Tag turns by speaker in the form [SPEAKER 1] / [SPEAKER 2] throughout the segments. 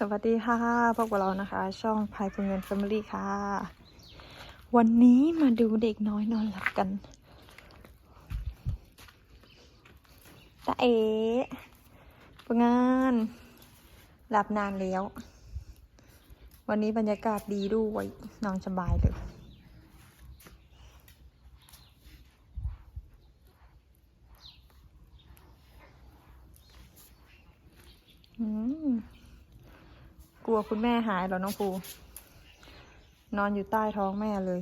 [SPEAKER 1] สวัสดีค่ะ พวกบเรานะคะ ช่องพายพงเงินแฟมิลี่ค่ะ วันนี้มาดูเด็กน้อยนอนหลับกันตาเอ๋ปงาน หลับนานแล้ว วันนี้บรรยากาศดีด้วยนอนสบายเลยอืม กลัวคุณแม่หายเหรอน้องภูนอนอยู่ใต้ท้องแม่เลย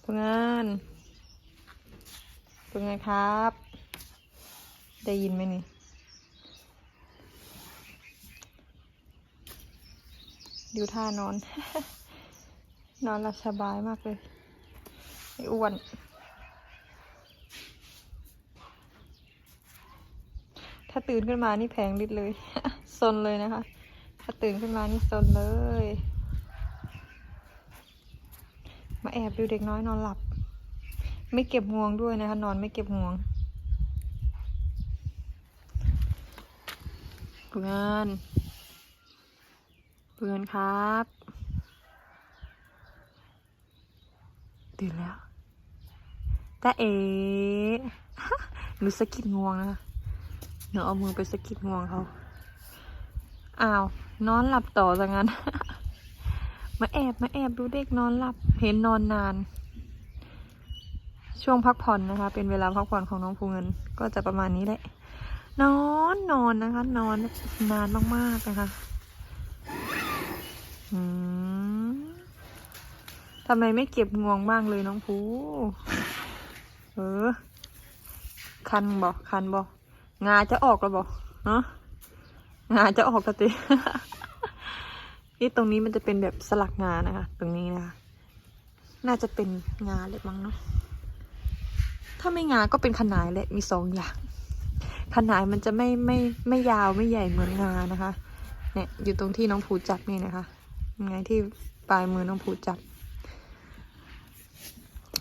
[SPEAKER 1] เป็นไงานเป็นไงครับ ได้ยินไหมนี่ ดูท่านอน นอนหลับสบายมากเลยไอ้อ้วน ถ้าตื่นขึ้นมานี่แพงลิดเลยซนเลยนะคะ ถ้าตื่นขึ้นมานี่ซนเลย มาแอบดูเด็กน้อยนอนหลับ ไม่เก็บงวงด้วยนะคะ นอนไม่เก็บงวงเพื่อนเพื่อนครับ ตื่นแล้วตาเอ๋หนูสะกิดงวงนะคะ หนูเอามือไปสะกิดงวงเขาอ้าว นอนหลับต่อซะงั้น มาแอบมาแอบดูเด็กนอนหลับ เห็นนอนนาน ช่วงพักผ่อนนะคะ เป็นเวลาพักผ่อนของน้องภูเงิน ก็จะประมาณนี้แหละ นอนนอนนะคะ นอนนานมากๆนะคะอืมทำไมไม่เก็บงวงบ้างเลยน้องภูเออ คันบอกคันบอก งาจะออกแล้วบอกเนาะงาจะออกกะตินี่ตรงนี้มันจะเป็นแบบสลักงานะคะ ตรงนี้นะคะ น่าจะเป็นงาเลยมั้งเนาะถ้าไม่งาก็เป็นขนายแหละมีสองอย่างขนายมันจะไม่ไม่ไม่ยาวไม่ใหญ่เหมือนงานะคะ เนี่ยอยู่ตรงที่น้องผูจับนี่นะคะยังไงที่ปลายมือน้องผูจับ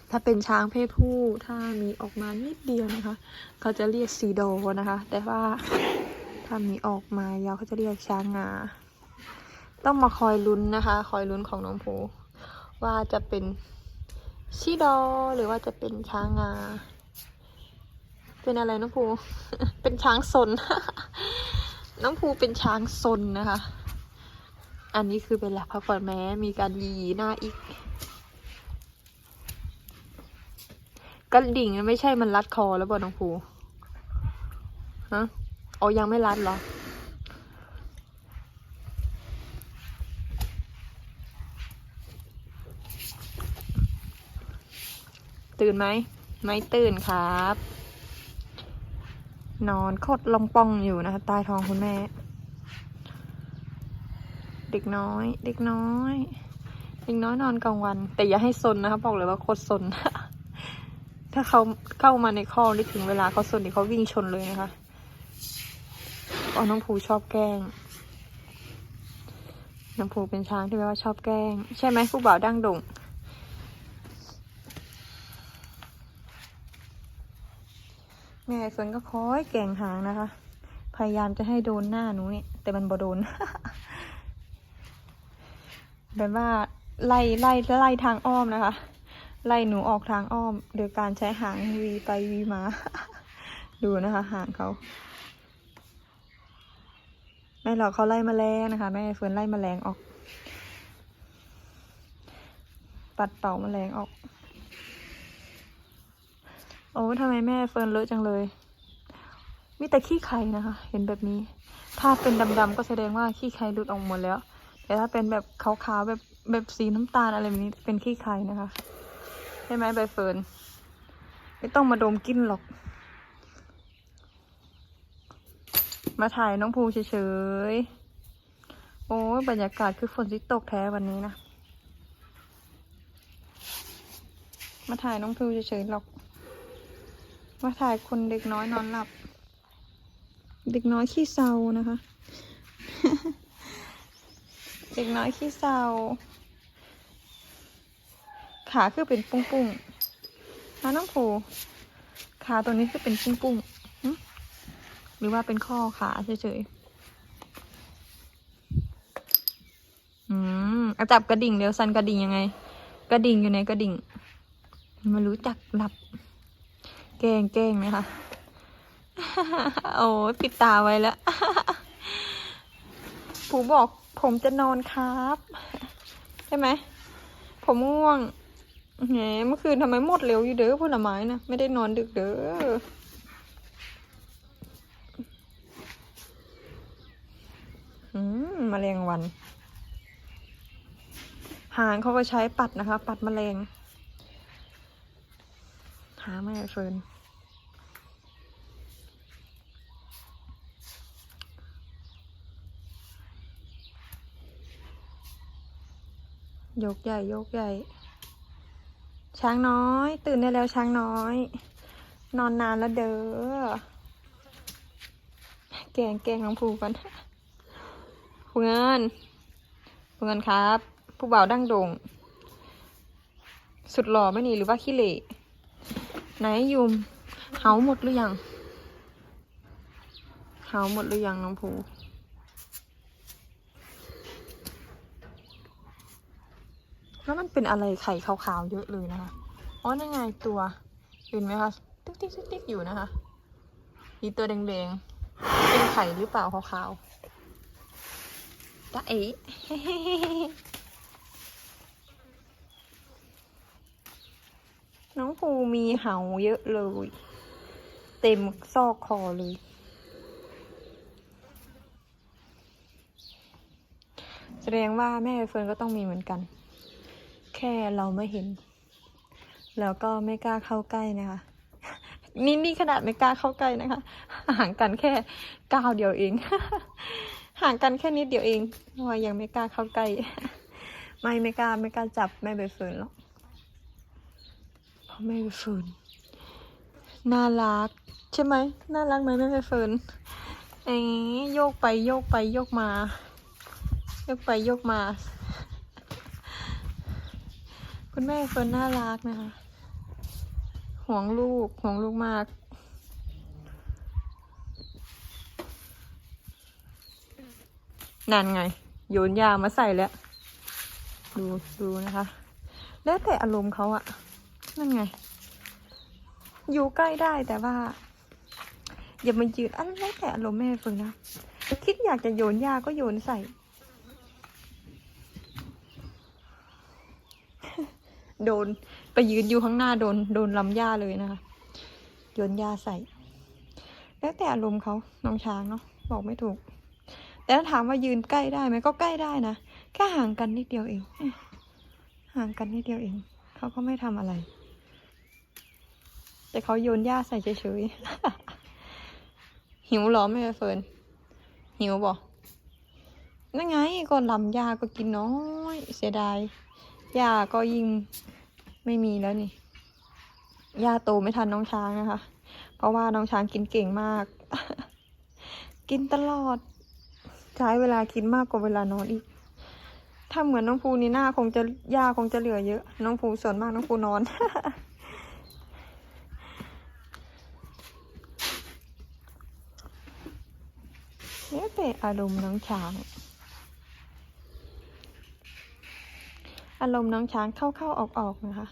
[SPEAKER 1] ถ้าเป็นช้างเพศผู้ถ้ามีออกมานิดเดียวนะคะ เขาจะเรียกซีโดนะคะ แต่ว่าถ้ามีออกมายาวเขาจะเรียกช้างงาต้องมาคอยลุ้นนะคะ คอยลุ้นของน้องภูว่าจะเป็นซีโดหรือว่าจะเป็นช้างงาเป็นอะไรน้องภูเป็นช้างซนน้องภูเป็นช้างซนนะคะ อันนี้คือเป็นหลักพักผ่อนแม้มีการยีหน้าอีก กระดิ่งไม่ใช่มันรัดคอแล้วบ่น้องภูฮะอ๋อยังไม่รัดเหรอ ตื่นไหม ไม่ตื่นครับ นอนคดลองปองอยู่นะคะใต้ท้องคุณแม่ เด็กน้อย เด็กน้อย เด็กน้อยนอนกลางวัน แต่อย่าให้ซนนะคะบอกเลยว่าโคตรซน ถ้าเขาเข้ามาในคอกนี่ถึงเวลาเขาส่วนนี่เขาวิ่งชนเลยนะคะอ๋อน้องภูชอบแกล้ง น้องภูเป็นช้างที่แปลว่าชอบแกล้ง ใช่ไหมผู้บ่าวดั้งดงแม่ส่วนก็คอยแก่งหางนะคะ พยายามจะให้โดนหน้าหนูเนี่ยแต่มันบ่โดนแบบว่าไล่ไล่ไล่ทางอ้อมนะคะ ไล่หนูออกทางอ้อม โดยการใช้หางวีไปวีมา ดูนะคะ หางเขาแม่หรอกเขาไล่แมลงนะคะ แม่เฟิร์นไล่แมลงออก ปัดเป่าแมลงออก โอ้ทำไมแม่เฟิร์นเลอะจังเลย มีแต่ขี้ไข่นะคะ เห็นแบบนี้ ถ้าเป็นดำๆก็แสดงว่าขี้ไข่หลุดออกหมดแล้ว แต่ถ้าเป็นแบบขาวๆแบบแบบสีน้ำตาลอะไรแบบนี้เป็นขี้ไข่นะคะ ใช่ไหมใบเฟิร์นไม่ต้องมาดมกลินหรอก มาถ่ายน้องภูเฉยๆ โอ้ยบรรยากาศคือฝนที่ตกแท้วันนี้นะ มาถ่ายน้องภูเฉยๆหรอก มาถ่ายคนเด็กน้อยนอนหลับ เด็กน้อยขี้เศร้านะคะ เด็กน้อยขี้เศร้า ขาคือเป็นปุ้งๆนะน้องผูขขาตัวนี้คือเป็นกุ้งกุ้งหรือว่าเป็นข้อขาเฉยๆ อืมอาจับกระดิ่งเดี๋ยวซันกระดิ่งยังไง กระดิ่งอยู่ในกระดิ่งมารู้จักหลับ แกล้งแกล้งไหมคะ โอ้ยปิดตาไว้แล้ว ผูบอกผมจะนอนครับ ใช่ไหม ผมง่วง แหมเมื่อคืนทำไมหมดเร็วอยู่เด้อผลไม้นะไม่ได้นอนดึกเด้ออืมแมลงวัน หางเขาก็ใช้ปัดนะคะ ปัดแมลง หาไม่เฟินยกใหญ่ยกใหญ่ ช้างน้อย ตื่นได้แล้วช้างน้อย นอนนานแล้วเด้อแกงแกงน้องภูกันผู้เงินผู้เงินครับ ผู้บ่าวดั้งโด่งสุดหล่อไม่นี่หรือว่าขี้เหร่ไหนยุมเหาหมดหรือยังเหาหมดหรือยังน้องภูแล้วมัน เป็นอะไรไข่ขาวๆเยอะเลยนะคะ อ๋อนั่นไงตัวเห็นไหมคะติ๊กติ๊กติ๊กติ๊กอยู่นะคะ มีตัวแดงๆ เป็นไข่หรือเปล่าขาวๆจ้าเอ๋น้องภูมีเหาเยอะเลย เต็มซอกคอเลย แสดงว่าแม่เฟิร์นก็ต้องมีเหมือนกัน แค่เราไม่เห็น แล้วก็ไม่กล้าเข้าใกล้นะคะ นี่นี่ขนาดไม่กล้าเข้าใกล้นะคะ ห่างกันแค่ก้าวเดียวเอง ห่างกันแค่นิดเดียวเองว่ายังไม่กล้าเข้าใกล้ ไม่ไม่กล้าไม่กล้าจับแม่ใบเฟิร์นหรอกเพราะแม่ใบเฟิร์นน่ารักใช่ไหมน่ารักไหมแม่ใบเฟิร์นเอ๋โยกไปโยกไปโยกมา โยกไปโยกมา คุณแม่เฟิร์นน่ารักนะคะห่วงลูกห่วงลูกมาก นั่นไง โยนยามาใส่แล้ว ดูดูนะคะ แล้วแต่อารมณ์เขาอะนั่นไง อยู่ใกล้ได้แต่ว่า อย่ามายืนอันแล้วแต่อารมณ์แม่เฟิงนะคิดอยากจะโยนยาก็โยนใส่ โดนไปยืนอยู่ข้างหน้าโดนโดนลำหญ้าเลยนะคะโยนหญ้าใส่ แล้วแต่อารมณ์เขาน้องช้างเนาะบอกไม่ถูก แต่ถ้าถามว่ายืนใกล้ได้ไหมก็ใกล้ได้นะแค่ห่างกันนิดเดียวเองห่างกันนิดเดียวเองเขาก็ไม่ทำอะไร แต่เขาโยนหญ้าใส่เฉยๆหิวหรอแม่เฟิร์นหิวบ่นั่นไงก็ลำหญ้าก็กินน้อย เสียดาย หญ้าก็ยิ่งไม่มีแล้วนี่หญ้าโตไม่ทันน้องช้างนะคะ เพราะว่าน้องช้างกินเก่งมาก กินตลอด ใช้เวลากินมากกว่าเวลานอนอีก ถ้าเหมือนน้องภูนี่หน้าคงจะหญ้าคงจะเหลือเยอะ น้องภูส่วนมากน้องภูนอนเนี่ยแต่อารมณ์น้องช้างารมณ์น้องช้างเข้าเข้าออกออกนะคะ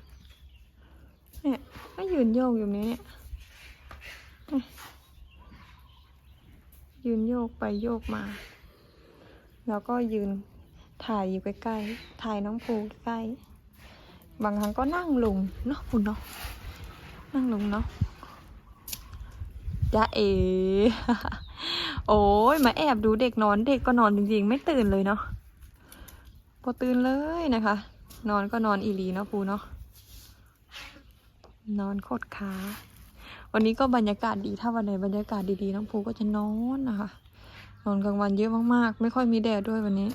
[SPEAKER 1] เนี่ยก็ยืนโยกอยู่นี้เนี่ยยืนโยกไปโยกมา แล้วก็ยืนถ่ายอยู่ใกล้ๆ ถ่ายน้องภูใกล้ บางครั้งก็นั่งลงเนาะคุณเนาะ นั่งลงเนาะจ้าเอ โอ้ยมาแอบดูเด็กนอน เด็กก็นอนจริงๆ ไม่ตื่นเลยเนาะพอตื่นเลยนะคะ นอนก็นอนอีลีเนาะภูเนาะนอนโคตรขาวันนี้ก็บรรยากาศดีถ้าวันไหนบรรยากาศดีๆน้องภูก็จะนอนนะคะนอนกลางวันเยอะมากๆ ไม่ค่อยมีแดดด้วยวันนี้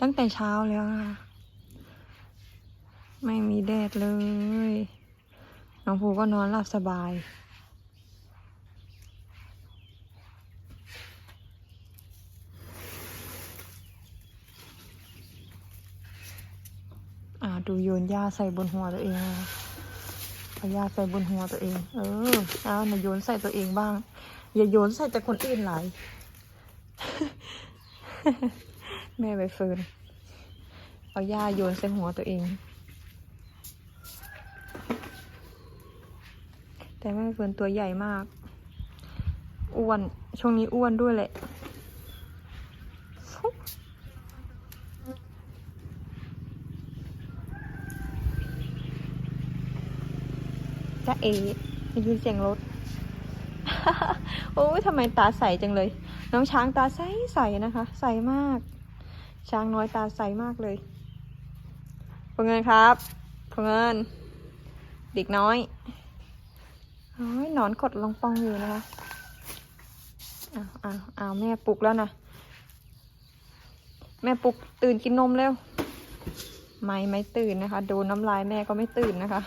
[SPEAKER 1] ตั้งแต่เช้าแล้วนะคะไม่มีแดดเลย น้องภูก็นอนหลับสบาย อ่าดูโยนหญ้าใส่บนหัวตัวเองเอายาใส่บนหัวตัวเอง เออเอาหน่ะโยนใส่ตัวเองบ้าง อย่าโยนใส่แต่คนอื่นหลายแม่ใบเฟิร์นเอายาโยนใส่หัวตัวเอง แต่แม่ใบเฟิร์นตัวใหญ่มาก อ้วน ช่วงนี้อ้วนด้วยแหละ เอได้ยินเสียงรถ โอ้ยทำไมตาใสจังเลย น้องช้างตาใสใสนะคะ ใสมาก ช้างน้อยตาใสมากเลยพงเงินครับพงเงิน เด็กน้อยโอ้ยนอนกดลงปองอยู่นะคะอ้าวอ้าวอ้าวแม่ปลุกแล้วนะแม่ปลุกตื่นกินนมเร็ว ไม่ไม่ตื่นนะคะโดนน้ำลายแม่ก็ไม่ตื่นนะคะ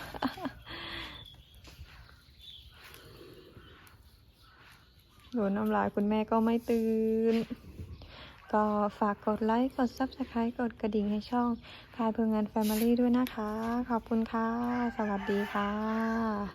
[SPEAKER 1] โดนน้ำลายคุณแม่ก็ไม่ตื่น ก็ฝากกดไลค์ กด Subscribe กดกระดิ่งให้ช่องพายเพื่องานแฟมิลี่ด้วยนะคะ ขอบคุณค่ะ สวัสดีค่ะ